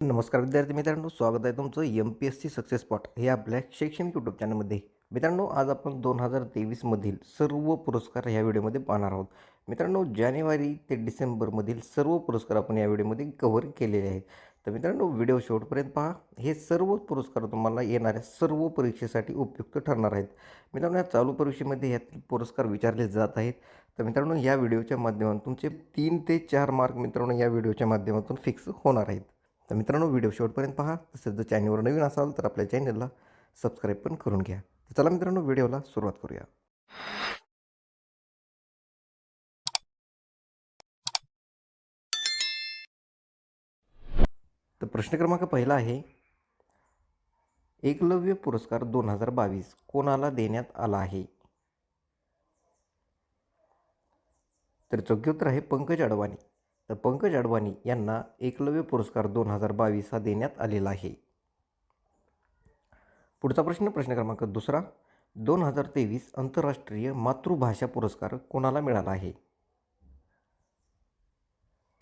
नमस्कार विद्यार्थी मित्रांनो स्वागत आहे तुमचं M P S C success spot हे आपल्या शैक्षणिक यूट्यूब चॅनलमध्ये मित्रांनो आज आपण दोन हजार तेवीसमधील सर्व पुरस्कार ह्या व्हिडिओमध्ये पाहणार आहोत. मित्रांनो जानेवारी ते डिसेंबरमधील सर्व पुरस्कार आपण या व्हिडिओमध्ये कव्हर केलेले आहेत. तर मित्रांनो व्हिडिओ शेवटपर्यंत पहा. हे सर्व पुरस्कार तुम्हाला येणाऱ्या सर्व परीक्षेसाठी उपयुक्त ठरणार आहेत. मित्रांनो या चालू परीक्षेमध्ये यातील पुरस्कार विचारले जात आहेत. तर मित्रांनो या व्हिडिओच्या माध्यमातून तुमचे तीन ते चार मार्क मित्रांनो या व्हिडिओच्या माध्यमातून फिक्स होणार आहेत. तर मित्रांनो व्हिडिओ शेवटपर्यंत पहा. तसेच जर चॅनलवर नवीन असाल तर आपल्या चॅनलला सबस्क्राईब पण करून घ्या. तर चला मित्रांनो व्हिडिओला सुरुवात करूया. तर प्रश्न क्रमांक पहिला आहे एकलव्य पुरस्कार दोन हजार बावीस कोणाला देण्यात आला आहे? तर योग्य उत्तर आहे पंकज अडवाणी. तर पंकज अडवाणी यांना एकलव्य पुरस्कार दोन हजार बावीस हा देण्यात आलेला आहे. पुढचा प्रश्न प्रश्न क्रमांक दुसरा. दोन हजार तेवीस आंतरराष्ट्रीय मातृभाषा पुरस्कार कोणाला मिळाला आहे?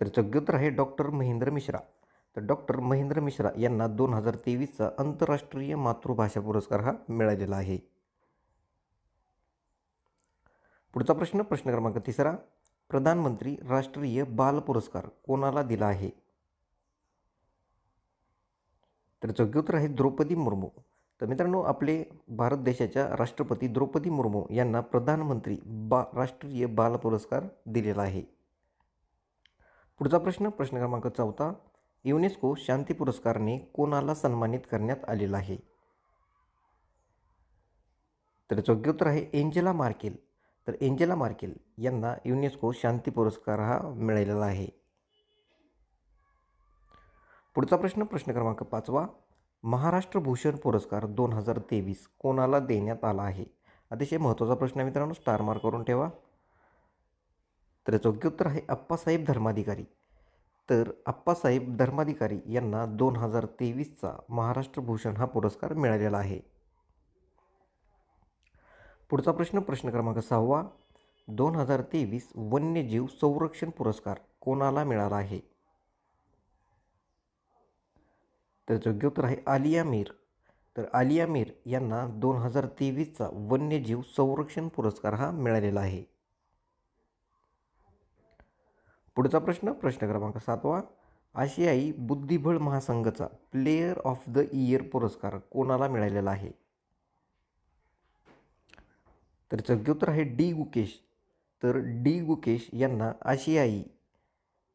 तर योग्योत्तर आहे डॉक्टर महेंद्र मिश्रा. तर डॉक्टर महेंद्र मिश्रा यांना दोन हजार तेवीसचा आंतरराष्ट्रीय मातृभाषा पुरस्कार हा मिळालेला आहे. पुढचा प्रश्न प्रश्न क्रमांक तिसरा. प्रधानमंत्री राष्ट्रीय बाल पुरस्कार कोणाला दिला आहे? तर योग्योत्तर आहे द्रौपदी मुर्मू. तर मित्रांनो आपले भारत देशाच्या राष्ट्रपती द्रौपदी मुर्मू यांना प्रधानमंत्री बा राष्ट्रीय बाल पुरस्कार दिलेला आहे. पुढचा प्रश्न प्रश्न क्रमांक चौथा. युनेस्को शांती पुरस्कारने कोणाला सन्मानित करण्यात आलेला आहे? तर योग्योत्तर आहे एंजेला मार्केल. तर एंजेला मार्केल यांना युनेस्को शांती पुरस्कार हा मिळालेला आहे. पुढचा प्रश्न प्रश्न क्रमांक पाचवा. महाराष्ट्र भूषण पुरस्कार दोन हजार तेवीस कोणाला देण्यात आला आहे? अतिशय महत्त्वाचा प्रश्न आहे मित्रांनो स्टार मार्क करून ठेवा. तर योग्य उत्तर आहे अप्पासाहेब धर्माधिकारी. तर अप्पासाहेब धर्माधिकारी यांना दोन हजार तेवीसचा महाराष्ट्र भूषण हा पुरस्कार मिळालेला आहे. पुढचा प्रश्न प्रश्न क्रमांक सहावा. दोन हजार तेवीस वन्यजीव संरक्षण पुरस्कार कोणाला मिळाला आहे? तर योग्य उत्तर आहे आलिया मीर. तर आलिया मीर यांना दोन हजार तेवीसचा वन्यजीव संरक्षण पुरस्कार हा मिळालेला आहे. पुढचा प्रश्न प्रश्न क्रमांक सातवा. आशियाई बुद्धिबळ महासंघाचा प्लेयर ऑफ द इयर पुरस्कार कोणाला मिळालेला आहे? तर योग्योत्तर आहे डी गुकेश. तर डी गुकेश यांना आशियाई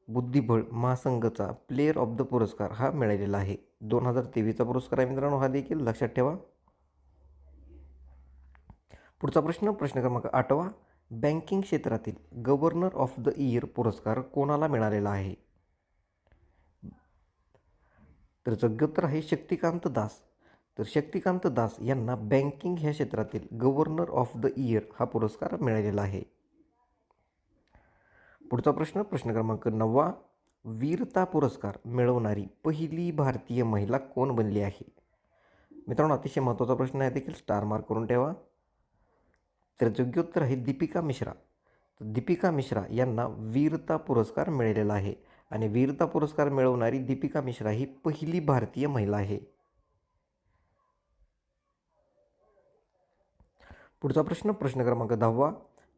बुद्धिबळ महासंघाचा प्लेयर ऑफ द पुरस्कार हा मिळालेला आहे. दोन हजार तेवीसचा पुरस्कार आहे मित्रांनो हा देखील लक्षात ठेवा. पुढचा प्रश्न प्रश्न क्रमांक आठवा. बँकिंग क्षेत्रातील गव्हर्नर ऑफ द इयर पुरस्कार कोणाला मिळालेला आहे? तर योग्योत्तर आहे शक्तिकांत दास. तर शक्तिकांत दास यांना बँकिंग ह्या क्षेत्रातील गव्हर्नर ऑफ द इयर हा पुरस्कार मिळालेला आहे. पुढचा प्रश्न प्रश्न क्रमांक नववा. वीरता पुरस्कार मिळवणारी पहिली भारतीय महिला कोण बनली आहे? मित्रांनो अतिशय महत्त्वाचा प्रश्न आहे देखील. स्टार मार्क करून ठेवा. तर योग्योत्तर आहे दीपिका मिश्रा. तर दीपिका मिश्रा यांना वीरता पुरस्कार मिळालेला आहे. आणि वीरता पुरस्कार मिळवणारी दीपिका मिश्रा ही पहिली भारतीय महिला आहे. पुढचा प्रश्न प्रश्न क्रमांक दहावा.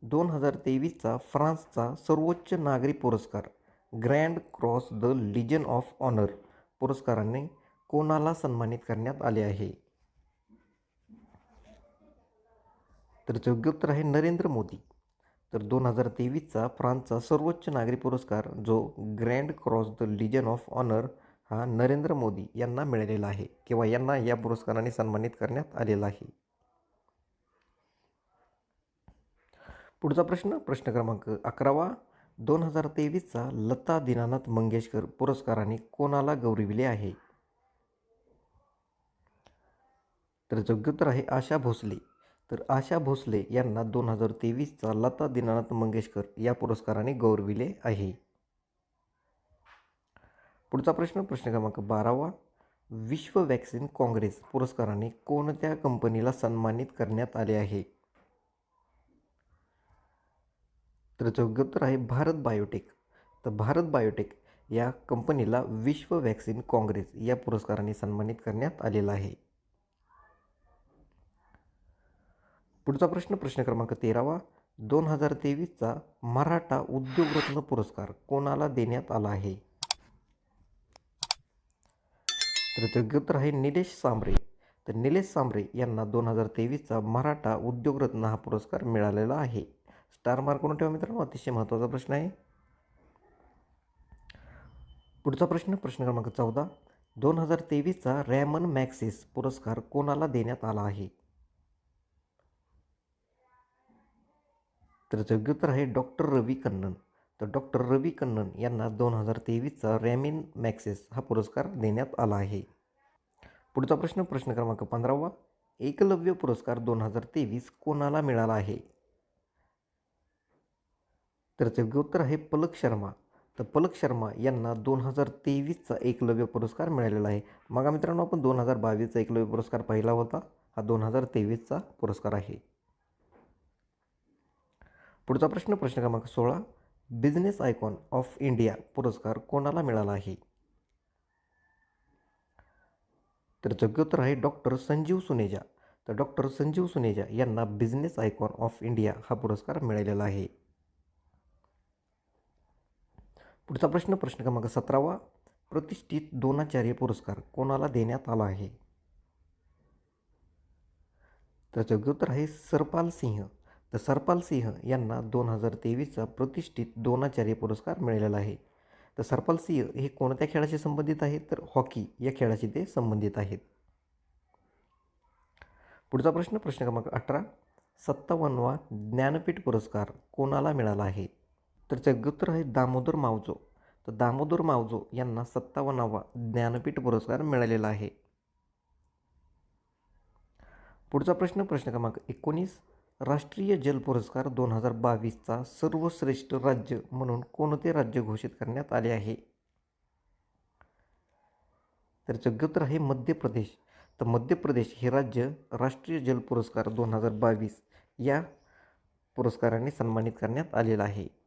दोन हजार तेवीसचा फ्रान्सचा सर्वोच्च नागरी पुरस्कार grand cross the legion of honour पुरस्काराने कोणाला सन्मानित करण्यात आले आहे? तर योग्य उत्तर आहे नरेंद्र मोदी. तर दोन हजार तेवीसचा फ्रान्सचा सर्वोच्च नागरी पुरस्कार जो grand cross the legion of honour हा नरेंद्र मोदी यांना मिळालेला आहे किंवा यांना या पुरस्काराने सन्मानित करण्यात आलेला आहे. पुढचा प्रश्न प्रश्न क्रमांक अकरावा. दोन हजार तेवीसचा लता दीनानाथ मंगेशकर पुरस्काराने कोणाला गौरविले आहे? तर योग्योत्तर आहे आशा भोसले. तर आशा भोसले यांना दोन हजार तेवीसचा लता दीनानाथ मंगेशकर या पुरस्काराने गौरविले आहे. पुढचा प्रश्न प्रश्न क्रमांक बारावा. विश्व वॅक्सिन काँग्रेस पुरस्काराने कोणत्या कंपनीला सन्मानित करण्यात आले आहे? तर योग्य उत्तर आहे भारत बायोटेक. तर भारत बायोटेक या कंपनीला विश्व वॅक्सिन काँग्रेस या पुरस्काराने सन्मानित करण्यात आलेला आहे. पुढचा प्रश्न प्रश्न क्रमांक तेरावा. दोन हजार तेवीसचा मराठा उद्योगरत्न पुरस्कार कोणाला देण्यात आला आहे? तर योग्य उत्तर आहे निलेश सांबरे तर निलेश सांबरे यांना दोन हजार तेवीसचा मराठा उद्योगरत्न हा पुरस्कार मिळालेला आहे. स्टार मार्क करून ठेवा मित्रांनो. अतिशय महत्त्वाचा प्रश्न आहे. पुढचा प्रश्न प्रश्न क्रमांक चौदा. दोन हजार तेवीसचा रॅमन मॅक्सिस पुरस्कार कोणाला देण्यात आला आहे? तर योग्य उत्तर आहे डॉक्टर रवी कन्नन. तर डॉक्टर रवी कन्नन यांना दोन हजार तेवीसचा रॅमिन मॅक्सेस हा पुरस्कार देण्यात आला आहे. पुढचा प्रश्न प्रश्न क्रमांक पंधरावा. एकलव्य पुरस्कार दोन हजार तेवीस कोणाला मिळाला आहे? तर योग्य उत्तर आहे पलक शर्मा. तर पलक शर्मा यांना दोन हजार तेवीसचा एकलव्य पुरस्कार मिळालेला आहे. मग मित्रांनो आपण दोन हजार बावीसचा एकलव्य पुरस्कार पाहिला होता. हा दोन हजार तेवीसचा पुरस्कार आहे. पुढचा प्रश्न प्रश्न क्रमांक सोळा. बिझनेस आयकॉन ऑफ इंडिया पुरस्कार कोणाला मिळाला आहे? तर जग्योत्तर आहे डॉक्टर संजीव सुनेजा. तर डॉक्टर संजीव सुनेजा यांना बिझनेस आयकॉन ऑफ इंडिया हा पुरस्कार मिळालेला आहे. पुढचा प्रश्न प्रश्न क्रमांक सतरावा. प्रतिष्ठित दोनाचार्य पुरस्कार कोणाला देण्यात आला आहे? तर योग्योत्तर आहे सरपाल सिंह. तर सरपाल सिंह यांना दोन हजार तेवीसचा प्रतिष्ठित दोनाचार्य पुरस्कार मिळालेला आहे. तर सरपाल सिंह हे कोणत्या खेळाशी संबंधित आहेत? तर हॉकी या खेळाशी ते संबंधित आहेत. पुढचा प्रश्न प्रश्न क्रमांक अठरा. सत्तावन्नवा ज्ञानपीठ पुरस्कार कोणाला मिळाला आहे? तर त्याचं उत्तर आहे दामोदर मावजो. तर दामोदर मावजो यांना सत्तावन्नावा ज्ञानपीठ पुरस्कार मिळालेला आहे. पुढचा प्रश्न प्रश्न क्रमांक एकोणीस. राष्ट्रीय जल पुरस्कार दोन हजार बावीसचा सर्वश्रेष्ठ राज्य म्हणून कोणते राज्य घोषित करण्यात आले आहे? तर जगत्र आहे मध्य प्रदेश. तर मध्य प्रदेश हे राज्य राष्ट्रीय जल पुरस्कार दोन हजार बावीस या पुरस्काराने सन्मानित करण्यात आलेलं आहे.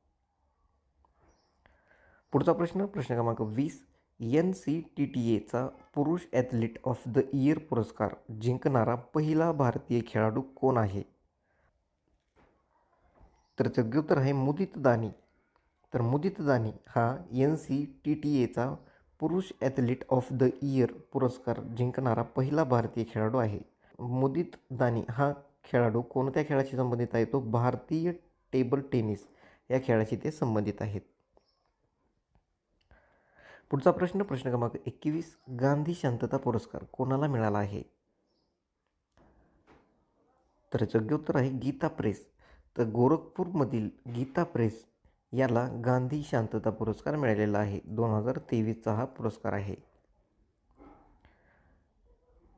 पुढचा प्रश्न प्रश्न क्रमांक वीस. एन सी टी टी एचा पुरुष ॲथलीट ऑफ द इयर पुरस्कार जिंकणारा पहिला भारतीय खेळाडू कोण आहे? तर उत्तर आहे मुदित दानी. तर मुदित दानी हा एन सी टी टी एचा पुरुष ॲथलीट ऑफ द इयर पुरस्कार जिंकणारा पहिला भारतीय खेळाडू आहे. मुदित दानी हा खेळाडू कोणत्या खेळाशी संबंधित आहे? तो भारतीय टेबल टेनिस या खेळाशी ते संबंधित आहेत. पुढचा प्रश्न प्रश्न क्रमांक एकवीस गांधी शांतता पुरस्कार कोणाला मिळाला आहे? तर योग्य उत्तर आहे गीता प्रेस. तर गोरखपूरमधील गीता प्रेस याला गांधी शांतता पुरस्कार मिळालेला आहे. दोन हजार तेवीसचा हा पुरस्कार आहे.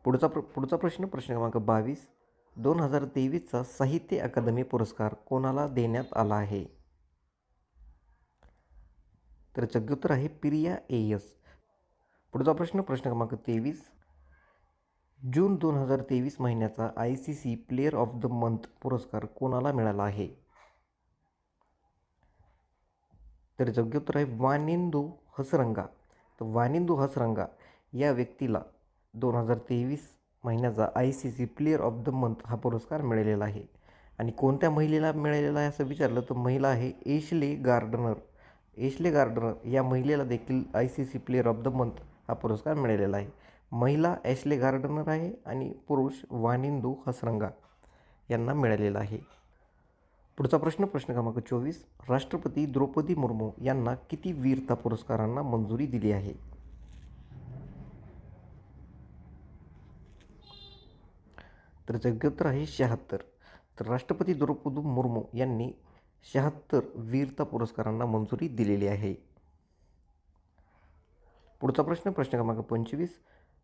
पुढचा प्र पुढचा प्रश्न प्रश्न क्रमांक बावीस. दोन हजार तेवीसचा साहित्य अकादमी पुरस्कार कोणाला देण्यात आला आहे? तर उत्तर आहे प्रिया एयस पुढचा प्रश्न प्रश्न क्रमांक तेवीस. जून दोन हजार तेवीस महिन्याचा I C C player of the month पुरस्कार कोणाला मिळाला आहे? तर योग्य उत्तर आहे वानिंदू हसरंगा. तर वानिंदू हसरंगा या व्यक्तीला दोन हजार तेवीस महिन्याचा I C C player of the month हा पुरस्कार मिळालेला आहे. आणि कोणत्या महिलेला मिळालेला आहे असं विचारलं? तर महिला आहे एशले गार्डनर. एशले गार्डनर या महिलेला देखील I C C player of the month हा पुरस्कार मिळालेला आहे. महिला ॲशले गार्डनर आहे आणि पुरुष वानिंदू हसरंगा यांना मिळालेला आहे. पुढचा प्रश्न प्रश्न क्रमांक चोवीस. राष्ट्रपती द्रौपदी मुर्मू यांना किती वीरता पुरस्कारांना मंजुरी दिली आहे? तर जगत्र आहे शहात्तर. तर राष्ट्रपती द्रौपदी मुर्मू यांनी शहात्तर वीरता पुरस्कारांना मंजुरी दिलेली आहे. पुढचा प्रश्न प्रश्न क्रमांक पंचवीस.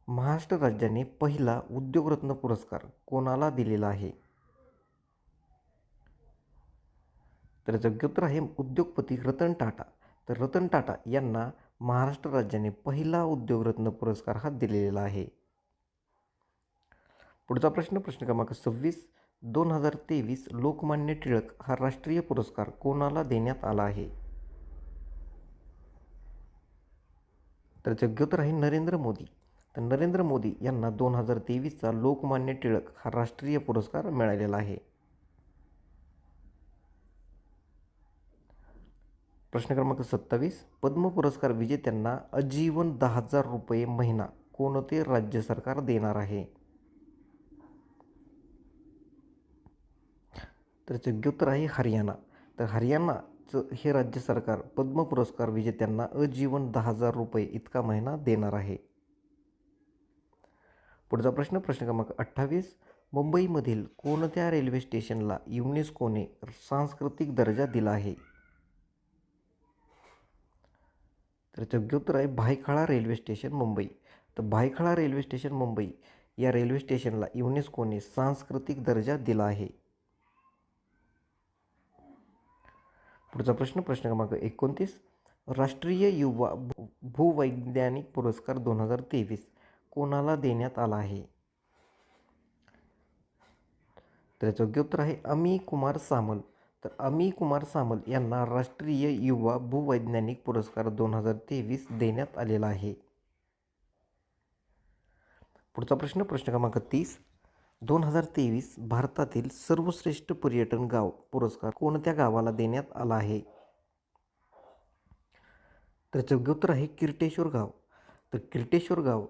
महाराष्ट्र राज्याने पहिला उद्योगरत्न पुरस्कार कोणाला दिलेला आहे? तर योग्योत्तर आहे उद्योगपती रतन टाटा. तर रतन टाटा यांना महाराष्ट्र राज्याने पहिला उद्योगरत्न पुरस्कार हा दिलेला आहे. पुढचा प्रश्न प्रश्न क्रमांक सव्वीस. दोन हजार तेवीस लोकमान्य टिळक हा राष्ट्रीय पुरस्कार कोणाला देण्यात आला आहे? तर जग्योतर आहे नरेंद्र मोदी. तर नरेंद्र मोदी यांना दोन हजार तेवीसचा लोकमान्य टिळक हा राष्ट्रीय पुरस्कार मिळालेला आहे. प्रश्न क्रमांक सत्तावीस. पद्म पुरस्कार विजेत्यांना आजीवन दहा हजार रुपये महिना कोणते राज्य सरकार देणार आहे? तर योग्य उत्तर आहे हरियाणा. तर हरियाणाचं हे राज्य सरकार पद्म पुरस्कार विजेत्यांना अजीवन दहा हजार रुपये इतका महिना देणार आहे. पुढचा प्रश्न प्रश्न क्रमांक अठ्ठावीस. मुंबईमधील कोणत्या रेल्वे स्टेशनला युनेस्कोने सांस्कृतिक दर्जा दिला आहे? तर योग्य उत्तर आहे भायखळा रेल्वे स्टेशन मुंबई. तर भायखळा रेल्वे स्टेशन मुंबई या रेल्वे स्टेशनला युनेस्कोने सांस्कृतिक दर्जा दिला आहे. पुढचा प्रश्न प्रश्न क्रमांक एकोणतीस. राष्ट्रीय युवा भू भूवैज्ञानिक पुरस्कार दोन हजार तेवीस कोणाला देण्यात आला आहे? तर याचं योग्य उत्तर आहे अमी कुमार सामल. तर अमी कुमार सामल यांना राष्ट्रीय युवा भूवैज्ञानिक पुरस्कार दोन हजार तेवीस देण्यात आलेला आहे. पुढचा प्रश्न प्रश्न क्रमांक तीस. दोन हजार तेवीस भारतातील सर्वश्रेष्ठ पर्यटन गाव पुरस्कार कोणत्या गावाला देण्यात आला आहे? तर योग्य उत्तर आहे किर्टेश्वर गाव. तर किर्टेश्वर गाव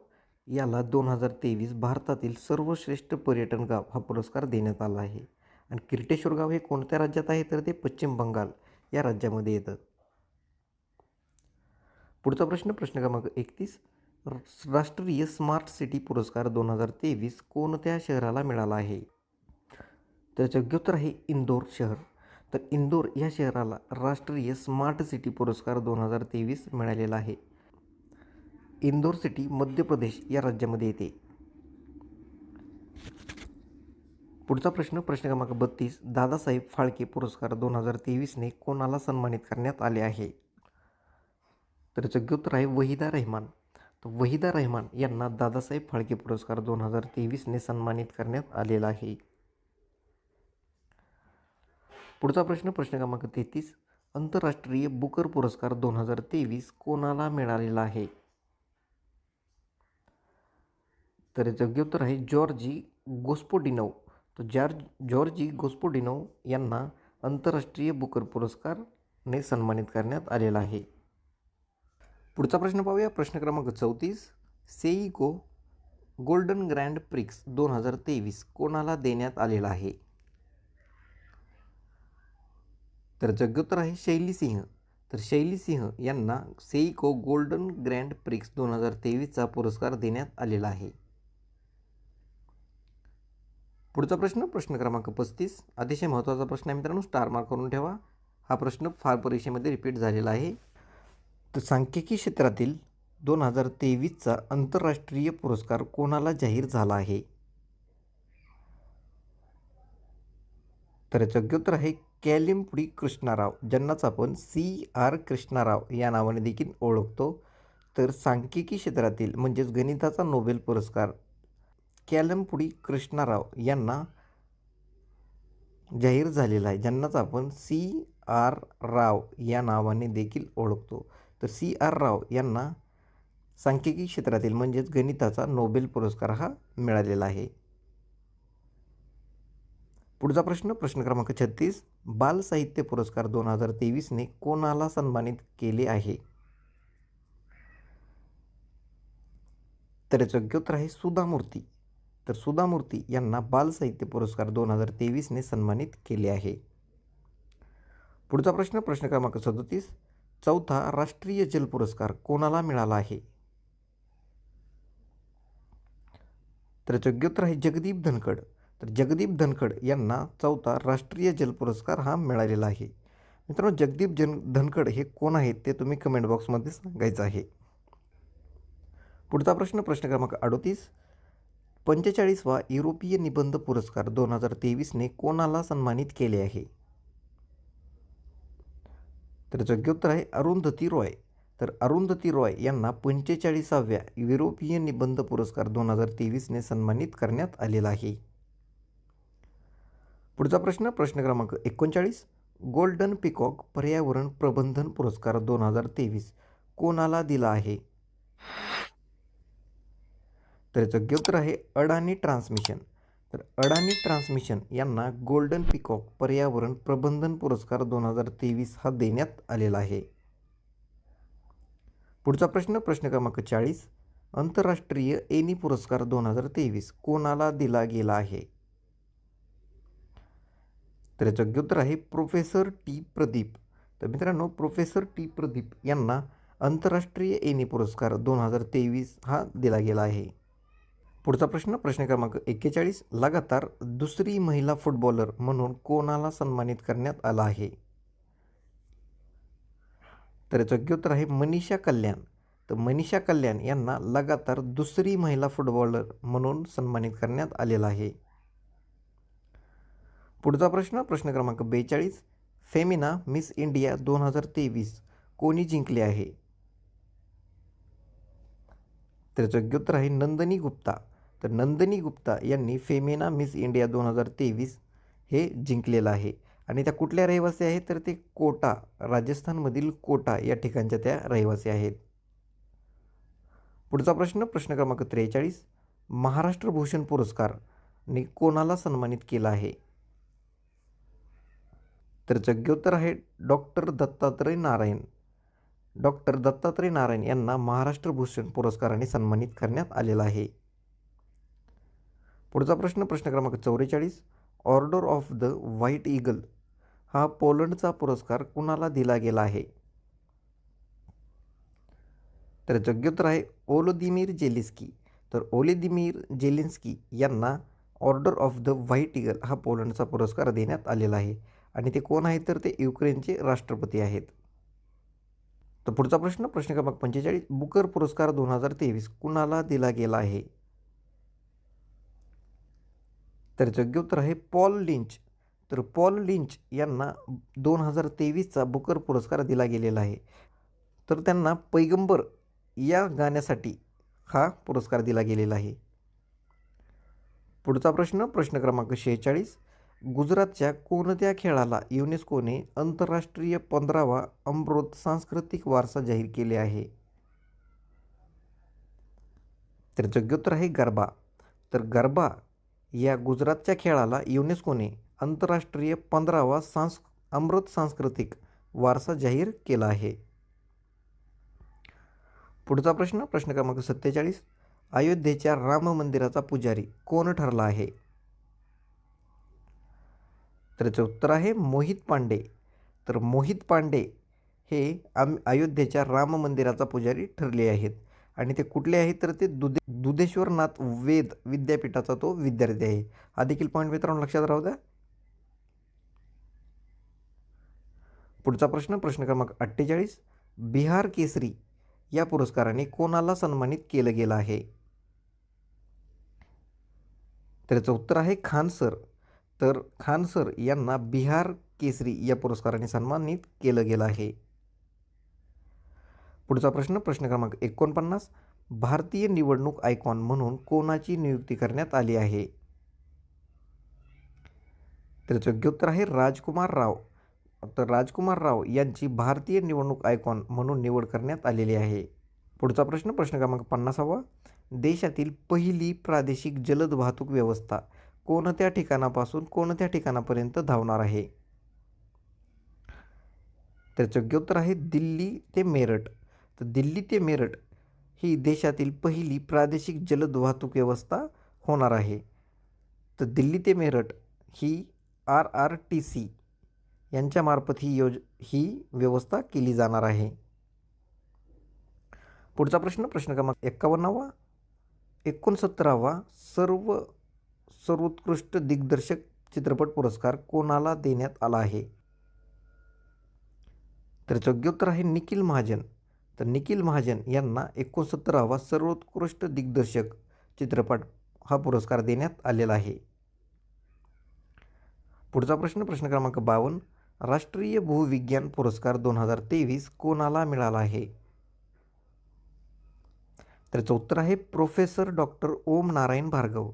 याला दोन हजार तेवीस भारतातील सर्वश्रेष्ठ पर्यटन गाव हा पुरस्कार देण्यात आला आहे. आणि किर्टेश्वर गाव हे कोणत्या राज्यात आहे? तर ते पश्चिम बंगाल या राज्यामध्ये येतं. पुढचा प्रश्न प्रश्न क्रमांक एकतीस. राष्ट्रीय स्मार्ट सिटी पुरस्कार दोन हजार तेवीस कोणत्या शहराला मिळाला आहे? त्याचं योग्य उत्तर आहे इंदोर शहर. तर इंदोर या शहराला राष्ट्रीय स्मार्ट सिटी पुरस्कार दोन हजार तेवीस मिळालेला आहे. इंदोर सिटी मध्य प्रदेश या राज्यामध्ये येते. पुढचा प्रश्न प्रश्न क्रमांक बत्तीस दादासाहेब फाळके पुरस्कार दोन हजार तेवीसने कोणाला सन्मानित करण्यात आले आहे? तर याचं योग्य उत्तर आहे वहिदा रहमान. वहिदा रहमान यांना दादासाहेब फाळके पुरस्कार दोन हजार तेवीसने सन्मानित करण्यात आलेला आहे. पुढचा प्रश्न प्रश्न क्रमांक तेहतीस. आंतरराष्ट्रीय बुकर पुरस्कार दोन हजार तेवीस कोणाला मिळालेला आहे? तर योग्य उत्तर आहे जॉर्जी गोस्पोडिनव. तर जॉर्ज जॉर्जी गोस्पोडिनव यांना आंतरराष्ट्रीय बुकर पुरस्कारने सन्मानित करण्यात आलेला आहे. पुढचा प्रश्न पाहूया. प्रश्न क्रमांक चौतीस. सेईको गोल्डन ग्रँड प्रिक्स दोन हजार तेवीस कोणाला देण्यात आलेला आहे? तर जग्योत्तर आहे शैली सिंह. तर शैली सिंह यांना सेईको गोल्डन ग्रँड प्रिक्स दोन हजार तेवीसचा पुरस्कार देण्यात आलेला आहे. पुढचा प्रश्न प्रश्न क्रमांक पस्तीस. अतिशय महत्त्वाचा प्रश्न आहे मित्रांनो. स्टार मार्क करून ठेवा. हा प्रश्न फार परीक्षेमध्ये रिपीट झालेला आहे. सांख्यिकी क्षेत्रातील दोन हजार तेवीसचा आंतरराष्ट्रीय पुरस्कार कोणाला जाहीर झाला आहे? तर याचं उत्तर आहे कॅलिमपुडी कृष्णाराव ज्यांनाच आपण सी आर कृष्णाराव या नावाने देखील ओळखतो. तर सांख्यिकी क्षेत्रातील म्हणजेच गणिताचा नोबेल पुरस्कार कॅलमपुडी कृष्णाराव यांना जाहीर झालेला आहे ज्यांनाच आपण सी आर राव या नावाने देखील ओळखतो. तर सी आर राव यांना सांख्यिकी क्षेत्रातील म्हणजेच गणिताचा नोबेल पुरस्कार हा मिळालेला आहे. पुढचा प्रश्न प्रश्न क्रमांक छत्तीस बाल साहित्य पुरस्कार दोन हजार तेवीसने कोणाला सन्मानित केले आहे? तर याचं योग्य उत्तर आहे सुधामूर्ती. तर सुधामूर्ती यांना बाल साहित्य पुरस्कार दोन हजार तेवीसने सन्मानित केले आहे. पुढचा प्रश्न प्रश्न क्रमांक सदोतीस चौथा राष्ट्रीय जल पुरस्कार कोणाला मिळाला आहे? तर योग्योत्तर आहे जगदीप धनखड. तर जगदीप धनखड यांना चौथा राष्ट्रीय जल पुरस्कार हा मिळालेला आहे. मित्रांनो जगदीप जन धनखड हे कोण आहेत ते तुम्ही कमेंट बॉक्समध्ये सांगायचं आहे. पुढचा प्रश्न प्रश्न क्रमांक अडोतीस. पंचेचाळीसवा युरोपीय निबंध पुरस्कार दोन हजार तेवीसने कोणाला सन्मानित केले आहे? तर योग्य आहे अरुंधती रॉय. तर अरुंधती रॉय यांना पंचेचाळीसाव्या युरोपीय निबंध पुरस्कार दोन हजार तेवीसने सन्मानित करण्यात आलेला आहे. पुढचा प्रश्न प्रश्न क्रमांक एकोणचाळीस. गोल्डन पिकॉक पर्यावरण प्रबंधन पुरस्कार दोन हजार तेवीस कोणाला दिला आहे? तर याचं आहे अडाणी ट्रान्समिशन. तर अडाणी ट्रान्समिशन यांना गोल्डन पिकॉक पर्यावरण प्रबंधन पुरस्कार दोन हजार तेवीस हा देण्यात आलेला आहे. पुढचा प्रश्न प्रश्न क्रमांक चाळीस. आंतरराष्ट्रीय एनी पुरस्कार दोन हजार तेवीस कोणाला दिला गेला आहे? तर याचं योग्य उत्तर आहे प्रोफेसर टी प्रदीप. तर मित्रांनो प्रोफेसर टी प्रदीप यांना आंतरराष्ट्रीय एनी पुरस्कार दोन हजार तेवीस हा दिला गेला आहे. पुढचा प्रश्न प्रश्न क्रमांक एक्केचाळीस. लगातार दुसरी महिला फुटबॉलर म्हणून कोणाला सन्मानित करण्यात आला आहे? तर याचं योग्य उत्तर आहे मनीषा कल्याण. तर मनीषा कल्याण यांना लगातार दुसरी महिला फुटबॉलर म्हणून सन्मानित करण्यात आलेला आहे. पुढचा प्रश्न प्रश्न क्रमांक बेचाळीस. फेमिना मिस इंडिया दोन हजार तेवीस कोणी जिंकले आहे? त्याचं योग्य उत्तर आहे नंदनी गुप्ता. तर नंदनी गुप्ता यांनी फेमिना मिस इंडिया दोन हजार तेवीस हे जिंकलेलं आहे. आणि त्या कुठल्या रहिवासी आहेत? तर ते कोटा राजस्थानमधील कोटा या ठिकाणच्या त्या रहिवासी आहेत. पुढचा प्रश्न प्रश्न क्रमांक त्रेचाळीस. महाराष्ट्र भूषण पुरस्कारने कोणाला सन्मानित केला आहे? तर जग्योत्तर आहे डॉक्टर दत्तात्रय नारायण. डॉक्टर दत्तात्रय नारायण यांना महाराष्ट्र भूषण पुरस्काराने सन्मानित करण्यात आलेला आहे. पुढचा प्रश्न प्रश्न क्रमांक चौवेचाळीस order of the white eagle हा पोलंडचा पुरस्कार कुणाला दिला गेला आहे? तर योग्योत्तर आहे ओलोदिमीर जेलिस्की तर ओलेदिमीर जेलिन्स्की यांना order of the white eagle हा पोलंडचा पुरस्कार देण्यात आलेला आहे. आणि ते कोण आहेत? तर ते युक्रेनचे राष्ट्रपती आहेत. तर पुढचा प्रश्न प्रश्न क्रमांक पंचेचाळीस. बुकर पुरस्कार दोन हजार तेवीस कुणाला दिला गेला आहे? तर योग्य उत्तर आहे पॉल लिंच. तर पॉल लिंच यांना दोन हजार तेवीसचा बुकर पुरस्कार दिला गेलेला आहे. तर त्यांना पैगंबर या गाण्यासाठी हा पुरस्कार दिला गेलेला आहे. पुढचा प्रश्न प्रश्न क्रमांक शेहेचाळीस. गुजरातच्या कोणत्या खेळाला युनेस्कोने आंतरराष्ट्रीय पंधरावा अमृत सांस्कृतिक वारसा जाहीर केले आहे? तर योग्योत्तर आहे गरबा. तर गरबा या गुजरातच्या खेळाला युनेस्कोने आंतरराष्ट्रीय पंधरावा सांस अमृत सांस्कृतिक वारसा जाहीर केला आहे. पुढचा प्रश्न प्रश्न क्रमांक सत्तेचाळीस. अयोध्येच्या राम मंदिराचा पुजारी कोण ठरला आहे? तर याचं उत्तर आहे मोहित पांडे. तर मोहित पांडे हे आम अयोध्येच्या राम मंदिराचा पुजारी ठरले आहेत. आणि ते कुठले आहेत तर ते दुधे दुधेश्वरनाथ वेद विद्यापीठाचा तो विद्यार्थी आहे. हा देखील पॉईंट मित्रांनो लक्षात राहू द्या. पुढचा प्रश्न प्रश्न क्रमांक अठ्ठेचाळीस. बिहार केसरी या पुरस्काराने कोणाला सन्मानित केलं गेलं आहे? तर याचं उत्तर आहे खान सर. तर खान सर यांना बिहार केसरी या पुरस्काराने सन्मानित केलं गेलं आहे. पुढचा प्रश्न प्रश्न क्रमांक एकोणपन्नास. भारतीय निवडणूक आयकॉन म्हणून कोणाची नियुक्ती करण्यात आली आहे? त्याचं योग्य उत्तर आहे राजकुमार राव. तर राजकुमार राव यांची भारतीय निवडणूक आयकॉन म्हणून निवड करण्यात आलेली आहे. पुढचा प्रश्न प्रश्न क्रमांक पन्नासावा. देशातील पहिली प्रादेशिक जलद वाहतूक व्यवस्था कोणत्या ठिकाणापासून कोणत्या ठिकाणापर्यंत धावणार आहे? त्याचं योग्य उत्तर आहे दिल्ली ते मेरठ. तर दिल्ली ते मेरठ ही देशातील पहिली प्रादेशिक जलद वाहतूक व्यवस्था होणार आहे. तर दिल्ली ते मेरठ ही आर आर टी सी यांच्यामार्फत ही योज ही व्यवस्था केली जाणार आहे. पुढचा प्रश्न प्रश्न क्रमांक एक्कावन्नावा एकोणसत्तरावा सर्व सर्वोत्कृष्ट दिग्दर्शक चित्रपट पुरस्कार कोणाला देण्यात आला आहे? तर योग्य उत्तर आहे निखिल महाजन. तर निखिल महाजन यांना एकोणसत्तरावा सर्वोत्कृष्ट दिग्दर्शक चित्रपट हा पुरस्कार देण्यात आलेला आहे. पुढचा प्रश्न प्रश्न क्रमांक बावन्न. राष्ट्रीय भूविज्ञान पुरस्कार दोन हजार तेवीस कोणाला मिळाला आहे? त्याचं उत्तर आहे प्रोफेसर डॉक्टर ओम नारायण भार्गव.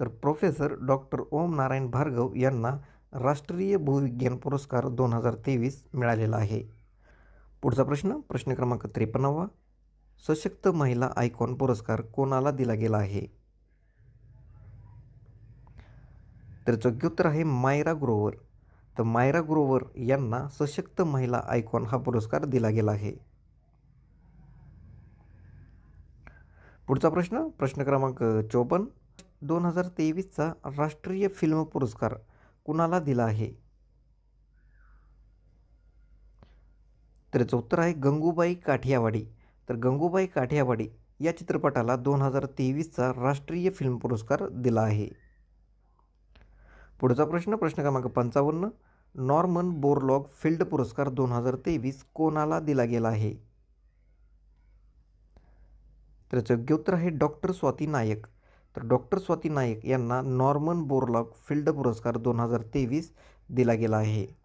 तर प्रोफेसर डॉक्टर ओम नारायण भार्गव यांना राष्ट्रीय भूविज्ञान पुरस्कार दोन हजार तेवीस मिळालेला आहे. पुढचा प्रश्न प्रश्न क्रमांक त्रेपन्नावा. सशक्त महिला आयकॉन पुरस्कार कोणाला दिला गेला आहे? तर योग्य उत्तर आहे मायरा ग्रोवर. तर मायरा ग्रोवर यांना सशक्त महिला आयकॉन हा पुरस्कार दिला गेला आहे. पुढचा प्रश्न प्रश्न क्रमांक चोपन्न. दोन हजार तेवीसचा राष्ट्रीय फिल्म पुरस्कार कुणाला दिला आहे? तर याचं उत्तर आहे गंगूबाई काठियावाडी. तर गंगूबाई काठियावाडी या चित्रपटाला दोन हजार तेवीसचा राष्ट्रीय फिल्म पुरस्कार दिला आहे. पुढचा प्रश्न प्रश्न क्रमांक पंचावन्न नॉर्मन बोरलॉग फील्ड पुरस्कार दोन हजार तेवीस कोणाला दिला गेला आहे? तर याचं योग्य उत्तर आहे डॉक्टर स्वाती नायक. तर डॉक्टर स्वाती नायक यांना नॉर्मन बोरलॉग फील्ड पुरस्कार दोन हजार तेवीस दिला गेला आहे.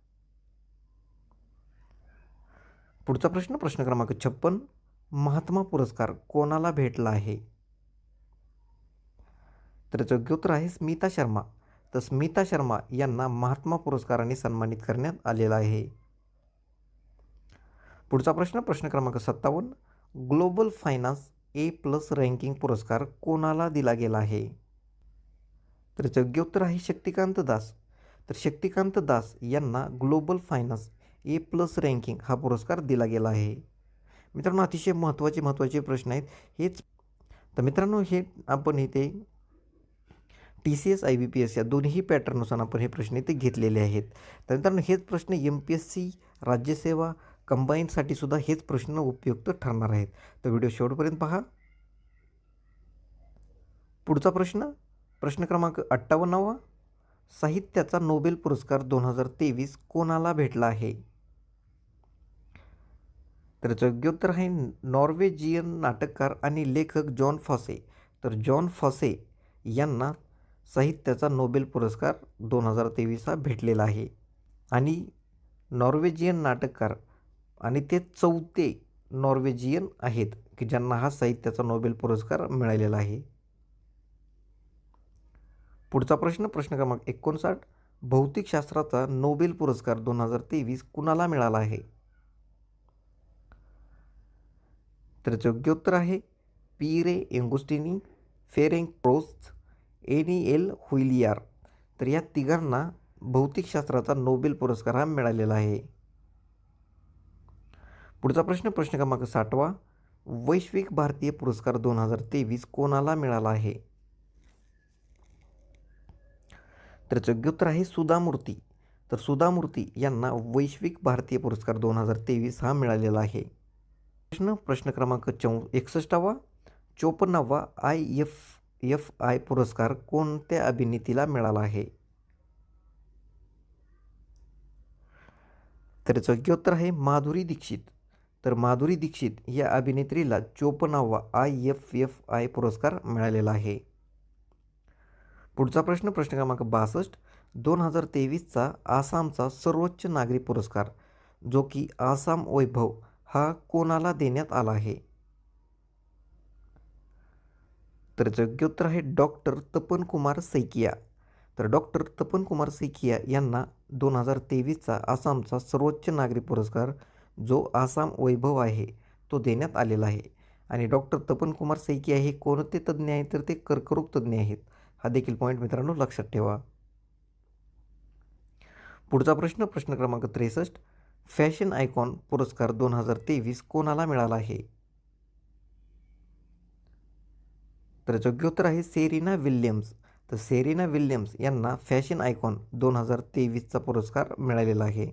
पुढचा प्रश्न प्रश्न क्रमांक छप्पन महात्मा पुरस्कार कोणाला भेटला आहे? तर याचं योग्य उत्तर आहे स्मिता शर्मा. तर स्मिता शर्मा यांना महात्मा पुरस्काराने सन्मानित करण्यात आलेला आहे. पुढचा प्रश्न प्रश्न क्रमांक सत्तावन्न global finance A plus ranking पुरस्कार कोणाला दिला गेला आहे? तर याचं योग्य उत्तर आहे शक्तिकांत दास. तर शक्तिकांत दास यांना global finance A plus ranking हा पुरस्कार दिला गेला आहे. मित्रांनो अतिशय महत्त्वाचे महत्त्वाचे प्रश्न आहेत. हेच तर मित्रांनो हे आपण इथे T C S I B P S या दोन्ही पॅटर्ननुसार आपण हे प्रश्न इथे घेतलेले आहेत. तर मित्रांनो हेच प्रश्न एम पी एस सी राज्यसेवा कंबाईनसाठी सुद्धा हेच प्रश्न उपयुक्त ठरणार आहेत. तर व्हिडिओ शेवटपर्यंत पहा. पुढचा प्रश्न प्रश्न क्रमांक अठ्ठावन्नावा. साहित्याचा नोबेल पुरस्कार दोन हजार तेवीस कोणाला भेटला आहे? तर याचं योग्य उत्तर आहे नॉर्वेजियन नाटककार आणि लेखक जॉन फॉसे. तर जॉन फॉसे यांना साहित्याचा नोबेल पुरस्कार दोन हजार तेवीस हा भेटलेला आहे. आणि नॉर्वेजियन नाटककार आणि ते चौथे नॉर्वेजियन आहेत की ज्यांना हा साहित्याचा नोबेल पुरस्कार मिळालेला आहे. पुढचा प्रश्न प्रश्न क्रमांक एकोणसाठ. भौतिकशास्त्राचा नोबेल पुरस्कार दोन हजार तेवीस कुणाला मिळाला आहे? तर याचं योग्य उत्तर आहे. पीरे एंगुस्टिनी फेरेंग प्रोस्ट एनी एल हुइलियार. तर या तिघांना भौतिकशास्त्राचा नोबेल पुरस्कार हा मिळालेला आहे. पुढचा प्रश्न प्रश्न क्रमांक साठवा वैश्विक भारतीय पुरस्कार दोन हजार तेवीस कोणाला मिळाला आहे? तर योग्य उत्तर आहे सुधा मूर्ती तर सुधा मूर्ती यांना वैश्विक भारतीय पुरस्कार दोन हजार तेवीस हा मिळालेला आहे. प्रश्न प्रश्न क्रमांक चौ एकसष्टावा चोपन्नावा आय एफ एफ आय पुरस्कार कोणत्या अभिनेतीला मिळाला आहे? तर योग्योत्तर योग्य उत्तर आहे माधुरी दीक्षित. तर माधुरी दीक्षित या अभिनेत्रीला चोपन्नावा आय एफ एफ आय पुरस्कार मिळालेला आहे. पुढचा प्रश्न प्रश्न क्रमांक बासष्ट दोन हजार तेवीसचा आसामचा सर्वोच्च नागरी पुरस्कार जो की आसाम वैभव हा कोणाला देण्यात आला आहे? तर याचं आहे डॉक्टर तपन कुमार सैकिया. तर डॉक्टर तपन कुमार सैकिया यांना दोन हजार तेवीसचा आसामचा सर्वोच्च नागरी पुरस्कार जो आसाम वैभव आहे तो देण्यात आलेला आहे. आणि डॉक्टर तपन कुमार सैकिया हे कोणते तज्ज्ञ आहेत? तर ते कर्करोग तज्ज्ञ आहेत. हा देखील पॉईंट मित्रांनो लक्षात ठेवा. पुढचा प्रश्न प्रश्न क्रमांक त्रेसष्ट. फॅशन आयकॉन पुरस्कार दोन हजार तेवीस कोणाला मिळाला आहे? तर योग्य उत्तर आहे सेरिना विल्यम्स. तर सेरिना विल्यम्स यांना फॅशन आयकॉन दोन हजार तेवीसचा पुरस्कार मिळालेला आहे.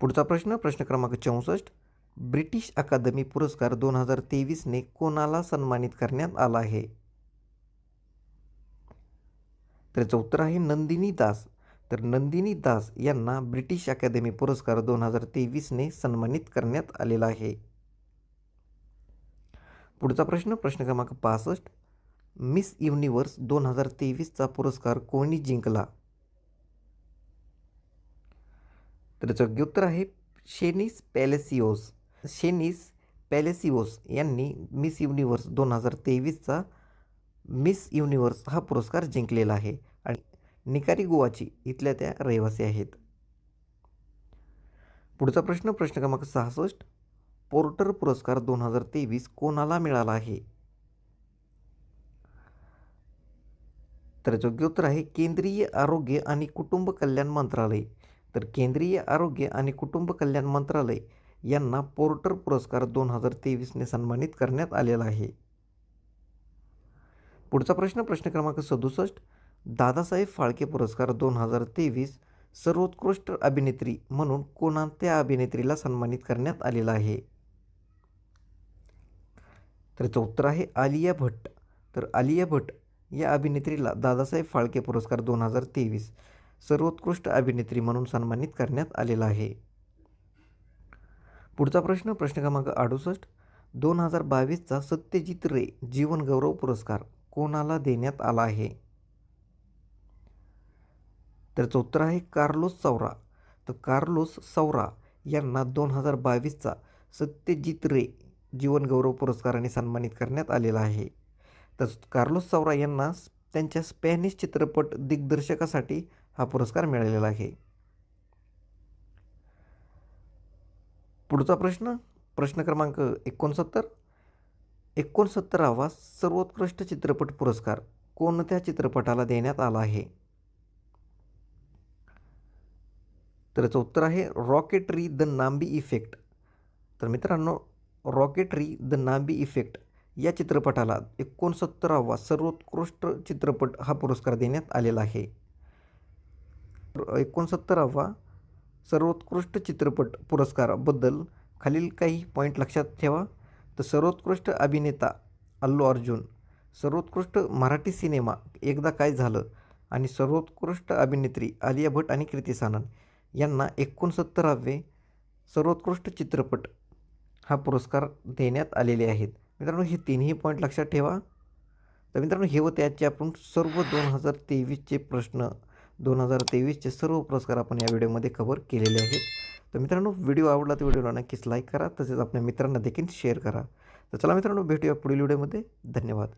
पुढचा प्रश्न प्रश्न क्रमांक चौसष्ट. ब्रिटिश अकादमी पुरस्कार दोन हजार तेवीसने कोणाला सन्मानित करण्यात आला आहे? त्याचं उत्तर आहे नंदिनी दास. तर नंदिनी दास यांना ब्रिटिश अकादमी पुरस्कार दोन हजार तेवीसने सन्मानित करण्यात आलेला आहे. पुढचा प्रश्न प्रश्न क्रमांक पासष्ट. मिस युनिवर्स दोन हजार तेवीसचा पुरस्कार कोणी जिंकला? तर याचं योग्य उत्तर आहे शेनिस पॅलेसिओस. शेनिस पॅलेसिओस यांनी मिस युनिवर्स दोन हजार तेवीसचा मिस युनिवर्स हा पुरस्कार जिंकलेला आहे. आणि निकारी गोवाची इथल्या त्या रहिवासी आहेत. पुढचा प्रश्न प्रश्न क्रमांक सहासष्ट. पोर्टर पुरस्कार दोन हजार तेवीस कोणाला मिळाला आहे? तर योग्य उत्तर आहे केंद्रीय आरोग्य आणि कुटुंब कल्याण मंत्रालय. तर केंद्रीय आरोग्य आणि कुटुंब कल्याण मंत्रालय यांना पोर्टर पुरस्कार दोन हजार तेवीसने सन्मानित करण्यात आलेला आहे. पुढचा प्रश्न प्रश्न क्रमांक सदुसष्ट. दादासाहेब फाळके पुरस्कार दोन हजार तेवीस सर्वोत्कृष्ट अभिनेत्री म्हणून कोणत्या अभिनेत्रीला सन्मानित करण्यात आलेला आहे? तर याचं उत्तर आहे आलिया भट्ट. तर आलिया भट्ट या अभिनेत्रीला दादासाहेब फाळके पुरस्कार दोन हजार तेवीस सर्वोत्कृष्ट अभिनेत्री म्हणून सन्मानित करण्यात आलेला आहे. पुढचा प्रश्न प्रश्न क्रमांक अडुसष्ट. दोन हजार बावीसचा सत्यजित रे जीवनगौरव पुरस्कार कोणाला देण्यात आला आहे? त्याचं उत्तर आहे कार्लोस सौरा. तर कार्लोस सौरा यांना दोन हजार बावीसचा सत्यजित रे जीवनगौरव पुरस्काराने सन्मानित करण्यात आलेला आहे. तर कार्लोस सौरा यांना त्यांच्या स्पॅनिश चित्रपट दिग्दर्शकासाठी हा पुरस्कार मिळालेला आहे. पुढचा प्रश्न प्रश्न क्रमांक एकोणसत्तर. एकोणसत्तरावा सर्वोत्कृष्ट चित्रपट पुरस्कार कोणत्या चित्रपटाला देण्यात आला आहे? तर याचं उत्तर आहे रॉकेटरी द नांबी इफेक्ट. तर मित्रांनो रॉकेटरी द नांबी इफेक्ट या चित्रपटाला एकोणसत्तरावा सर्वोत्कृष्ट चित्रपट हा पुरस्कार देण्यात आलेला आहे. एकोणसत्तरावा सर्वोत्कृष्ट चित्रपट पुरस्काराबद्दल खालील काही पॉईंट लक्षात ठेवा. तर सर्वोत्कृष्ट अभिनेता अल्लू अर्जुन सर्वोत्कृष्ट मराठी सिनेमा एकदा काय झालं आणि सर्वोत्कृष्ट अभिनेत्री आलिया भट आणि कृती सानन यांना एकोणसत्तरावे सर्वोत्कृष्ट चित्रपट हा पुरस्कार देण्यात आलेले आहेत. मित्रांनो हे तिन्ही पॉईंट लक्षात ठेवा. तर मित्रांनो हे होते आजचे आपण सर्व दोन हजार तेवीसचे प्रश्न. दोन हजार तेवीसचे सर्व पुरस्कार आपण या व्हिडिओमध्ये कव्हर केलेले आहेत. तर मित्रांनो व्हिडिओ आवडला तर व्हिडिओला नक्कीच लाईक करा. तसेच आपल्या मित्रांना देखील शेअर करा. तर चला मित्रांनो भेटूया पुढील व्हिडिओमध्ये. धन्यवाद.